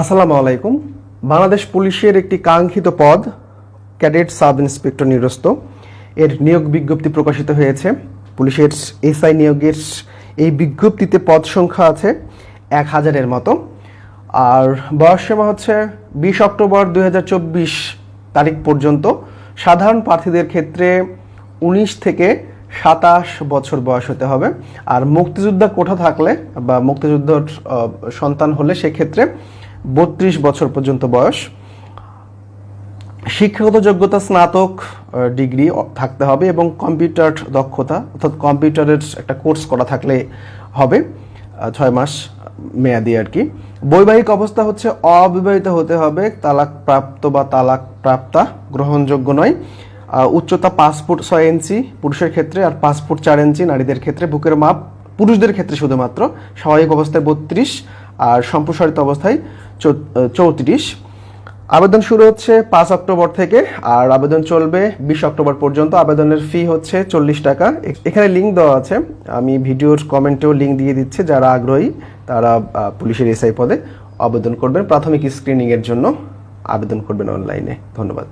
আসসালামু আলাইকুম। বাংলাদেশ পুলিশের একটি কাঙ্ক্ষিত পদ, ক্যাডেট সাব ইন্সপেক্টর নিরস্ত। এর নিয়োগ বিজ্ঞপ্তি প্রকাশিত হয়েছে। পুলিশের এসআই নিয়োগের এই বিজ্ঞপ্তিতে পদ সংখ্যা আছে এক হাজারের মতো। আর বয়সসীমা হচ্ছে বিশ অক্টোবর দু হাজার চব্বিশ তারিখ পর্যন্ত। সাধারণ প্রার্থীদের ক্ষেত্রে উনিশ থেকে সাতাশ বছর বয়স হতে হবে। আর মুক্তিযোদ্ধা কোঠা থাকলে বা মুক্তিযুদ্ধর সন্তান হলে সেক্ষেত্রে বত্রিশ বছর পর্যন্ত বয়স। শিক্ষাগত যোগ্যতা স্নাতক ডিগ্রি থাকতে হবে এবং কম্পিউটার দক্ষতা অর্থাৎ কম্পিউটারের একটা কোর্স করা থাকলে হবে ছয় মাস মেয়াদি আর কি। বৈবাহিক অবস্থা হচ্ছে অবিবাহিত হতে হবে তালাক প্রাপ্ত বা তালাক প্রাপ্তা গ্রহণযোগ্য নয়। উচ্চতা ফুট ছয় ইঞ্চি পুরুষের ক্ষেত্রে আর ফুট চার ইঞ্চি নারীদের ক্ষেত্রে। বুকের মাপ পুরুষদের ক্ষেত্রে শুধুমাত্র। স্বাভাবিক অবস্থায় বত্রিশ, আর সম্প্রসারিত অবস্থায় চৌত্রিশ। আবেদন শুরু হচ্ছে পাঁচ অক্টোবর থেকে, আর আবেদন চলবে বিশ অক্টোবর পর্যন্ত। আবেদনের ফি হচ্ছে চল্লিশ টাকা। এখানে লিঙ্ক দেওয়া আছে। আমি ভিডিওর কমেন্টেও লিঙ্ক দিয়ে দিচ্ছে। যারা আগ্রহী, তারা পুলিশের এসআই পদে আবেদন করবেন। প্রাথমিক স্ক্রিনিংয়ের জন্য আবেদন করবেন অনলাইনে ধন্যবাদ।